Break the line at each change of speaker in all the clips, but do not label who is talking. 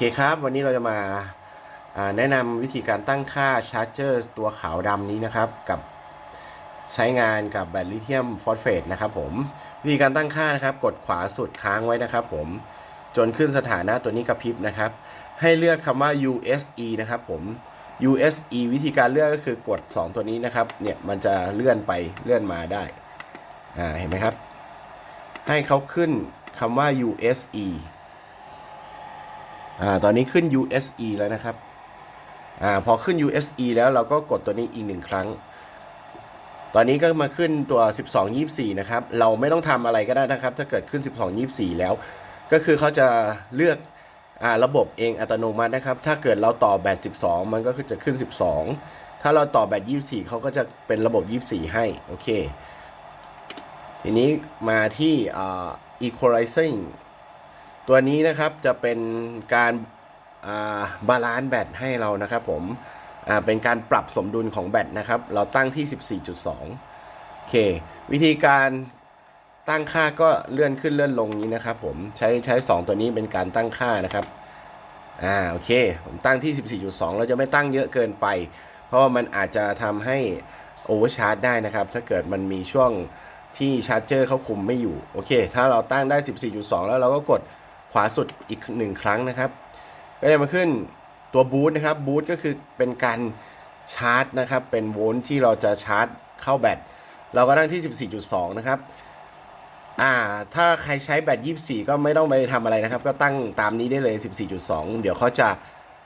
เคครับ วันนี้เราจะมาแนะนำวิธีการตั้งค่าชาร์จเจอร์ตัวขาวดำนี้นะครับ กับใช้งานกับแบตลิเธียมฟอสเฟตนะครับผม วิธีการตั้งค่านะครับ กดขวาสุดค้างไว้นะครับผมจนขึ้นสถานะตัวนี้กระพริบนะครับ ให้เลือกคำว่า USE นะครับผม USE วิธีการเลือกก็คือกด 2 ตัวนี้นะครับ เนี่ยมันจะเลื่อนไปเลื่อนมาได้ อ่า เห็นไหมครับ ให้เขาขึ้นคำว่า USE อ่าตอนนี้ขึ้น USE แล้วนะครับอ่าพอขึ้น USE แล้วเราก็กดตัวนี้อีกหนึ่งครั้ง ตอนนี้ก็มาขึ้นตัว 1224 นะครับ เราไม่ต้องทำอะไรก็ได้นะครับ ถ้าเกิดขึ้น 1224 แล้ว ก็คือเขาจะเลือกอ่าระบบเองอัตโนมัตินะครับ ถ้าเกิดเราต่อแบต 12 มันก็คือจะขึ้น 12 ถ้าเราต่อแบต 24 เขาก็จะเป็นระบบ 24 ให้ โอเค ทีนี้มาที่อ่า equalizing ตัวนี้นะครับจะเป็นการบาลานซ์แบตให้เรานะครับผมเป็นการปรับสมดุลของแบตนะครับ เราตั้งที่ 14.2โอเค วิธีการตั้งค่าก็เลื่อนขึ้นเลื่อนลงนี้นะครับ ผมใช้ใช้ 2 ตัวนี้เป็นการตั้งค่านะครับอ่าโอเค ผมตั้งที่ 14.2 เราจะไม่ตั้งเยอะเกินไป เพราะว่ามันอาจจะทำให้โอเวอร์ชาร์จได้นะครับ ถ้าเกิดมันมีช่วงที่ชาร์จเจอร์เขาคุมไม่อยู่ โอเค ถ้าเราตั้งได้ 14.2 แล้วเราก็กด วาสุดอีกหนึ่งครั้งนะครับ ก็จะมาขึ้นตัวบูตนะครับบูตก็คือเป็นการชาร์จนะครับ เป็นโวลต์ที่เราจะชาร์จเข้าแบตเราก็ตั้งที่ 14.2 นะครับ อ่า ถ้าใครใช้แบต 24 ก็ไม่ต้องไปทำอะไรนะครับ ก็ตั้งตามนี้ได้เลย 14.2 เดี๋ยวเขาจะ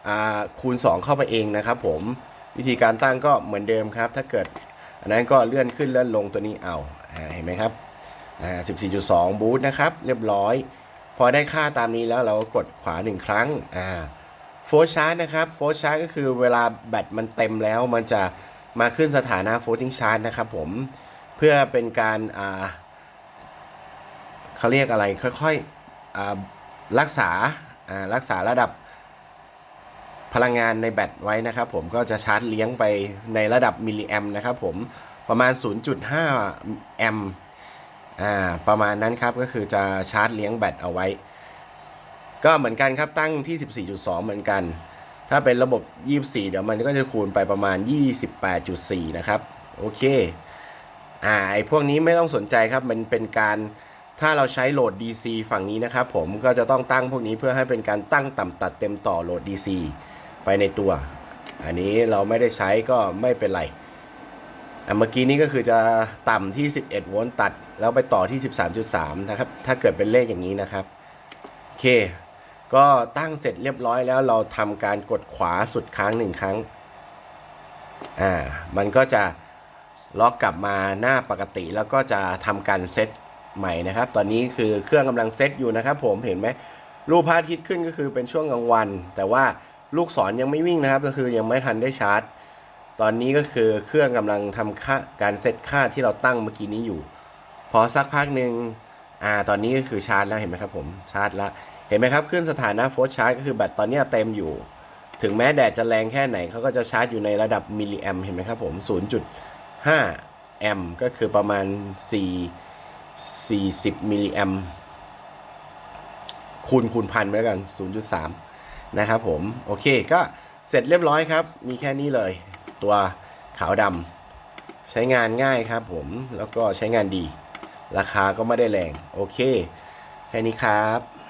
อ่าคูณ 2 เข้าไปเองนะครับ ผมวิธีการตั้งก็เหมือนเดิมครับ ถ้าเกิดอันนั้นก็เลื่อนขึ้นเลื่อนลงตัวนี้เอาเห็นไหมครับ อ่า 14.2 บูตนะครับ เรียบร้อย พอได้ค่าตามนี้แล้วเราก็กดขวาหนึ่งครั้งอ่าโฟร์ชาร์จนะครับโฟร์ชาร์จก็คือเวลาแบตมันเต็มแล้วมันจะมาขึ้นสถานะโฟร์ทิ้งชาร์จนะครับผมเพื่อเป็นการอ่าเขาเรียกอะไรค่อยๆอ่ารักษาอ่ารักษาระดับพลังงานในแบตไว้นะครับผมก็จะชาร์จเลี้ยงไปในระดับมิลลิแอมนะครับผมประมาณ 0.5 แอม อ่าประมาณนั้นครับก็คือจะชาร์จเลี้ยงแบตเอาไว้ ก็เหมือนกันครับตั้งที่ 14.2 เหมือนกัน ถ้าเป็นระบบ 24 เดี๋ยวมันก็จะคูณไปประมาณ 28.4 นะครับ โอเคอ่าไอพวกนี้ไม่ต้องสนใจครับมันเป็นการถ้าเราใช้โหลด DC ฝั่งนี้นะครับผมก็จะต้องตั้งพวกนี้เพื่อให้เป็นการตั้งต่ำตัดเต็มต่อโหลด DC ไปในตัว อันนี้เราไม่ได้ใช้ก็ไม่เป็นไร เมื่อกี้นี้ก็คือจะต่ำที่ 11 โวลต์ตัด แล้วไปต่อที่ 13.3 นะครับ ถ้าเกิดเป็นเลขอย่างนี้นะครับ โอเค ก็ตั้งเสร็จเรียบร้อยแล้วเราทำการกดขวาสุดค้างหนึ่งครั้ง อ่า มันก็จะล็อกกลับมาหน้าปกติแล้วก็จะทำการเซตใหม่นะครับ ตอนนี้คือเครื่องกำลังเซตอยู่นะครับ ผมเห็นไหมรูปพระอาทิตย์ขึ้นก็คือเป็นช่วงกลางวัน แต่ว่าลูกศรยังไม่วิ่งนะครับ ก็คือยังไม่ทันได้ชาร์จ ตอนนี้ก็คือเครื่องกำลังทำค่าการเซตค่าที่เราตั้งเมื่อกี้นี้อยู่ พอสักพักหนึ่งอ่าตอนนี้ก็คือชาร์จแล้วเห็นไหมครับผมชาร์จแล้วเห็นไหมครับขึ้นสถานะโฟร์ชาร์จก็คือแบตตอนนี้เต็มอยู่ ถึงแม้แดดจะแรงแค่ไหนเขาก็จะชาร์จอยู่ในระดับมิลลิแอมเห็นไหมครับผม0.5แอมก็คือประมาณ 4 40มิลลิแอมคูณคูณพันไปแล้วกัน 0.3 นะครับผม โอเคก็เสร็จเรียบร้อยครับ มีแค่นี้เลย ตัวขาวดำใช้งานง่ายครับผมแล้วก็ใช้งานดี ราคาก็ไม่ได้แรง โอเค แค่นี้ครับ